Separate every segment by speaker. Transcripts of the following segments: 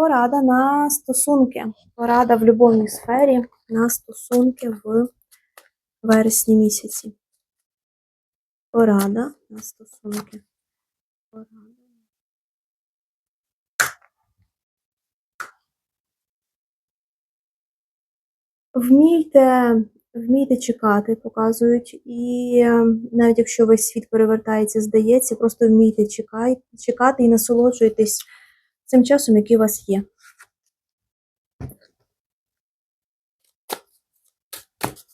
Speaker 1: Порада на стосунки. Порада в любовній сфері на стосунки в вересні місяці. Порада на стосунки. Порада. Вмійте, вмійте чекати, показують, і е, навіть якщо весь світ перевертається, здається, просто вмійте чекати і насолоджуйтесь цим часом, який у вас є.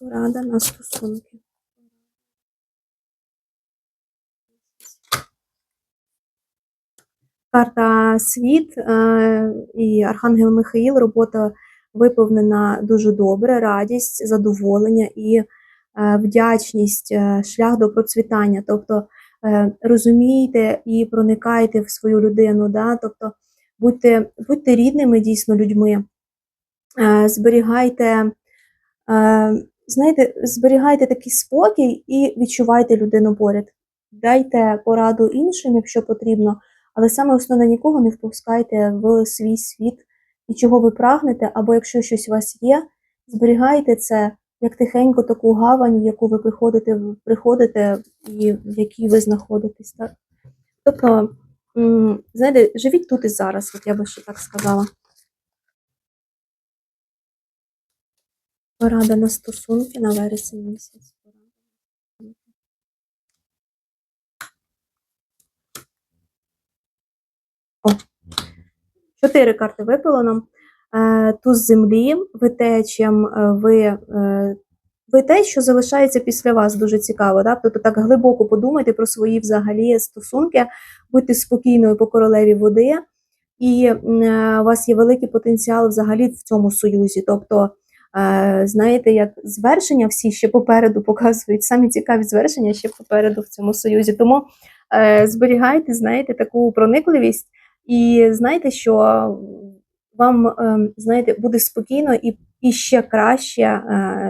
Speaker 1: Порада на стосунки. Карта світ е, і Архангел Михаїл. Робота виповнена дуже добре, радість, задоволення і е, вдячність, е, шлях до процвітання. Тобто розумійте і проникайте в свою людину, да? тобто будьте, будьте рідними дійсно людьми, е, зберігайте, е, знаєте, зберігайте такий спокій і відчувайте людину поряд. Дайте пораду іншим, якщо потрібно, але саме основне нікого не впускайте в свій світ і чого ви прагнете, або якщо щось у вас є, зберігайте це як тихенько таку гавань, в яку ви приходите, приходите і в якій ви знаходитесь. Так? Тобто, знаєте, живіть тут і зараз, от я би ще так сказала. Порада на стосунки на вересень місяць. Чотири карти випало нам. Е, Туз землі, ви те, е, е, ви те, що залишається після вас, дуже цікаво. Да? Тобто так глибоко подумайте про свої взагалі стосунки, будьте спокійною по королеві води, і е, у вас є великий потенціал взагалі в цьому союзі. Тобто, е, знаєте, як звершення всі ще попереду показують, самі цікаві звершення ще попереду в цьому союзі. Тому е, зберігайте, знаєте, таку проникливість. І знаєте, що вам знаєте, буде спокійно і, і ще краще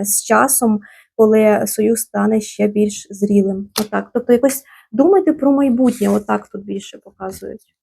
Speaker 1: з часом, коли союз стане ще більш зрілим. Отак. Тобто, якось думайте про майбутнє, отак тут більше показують.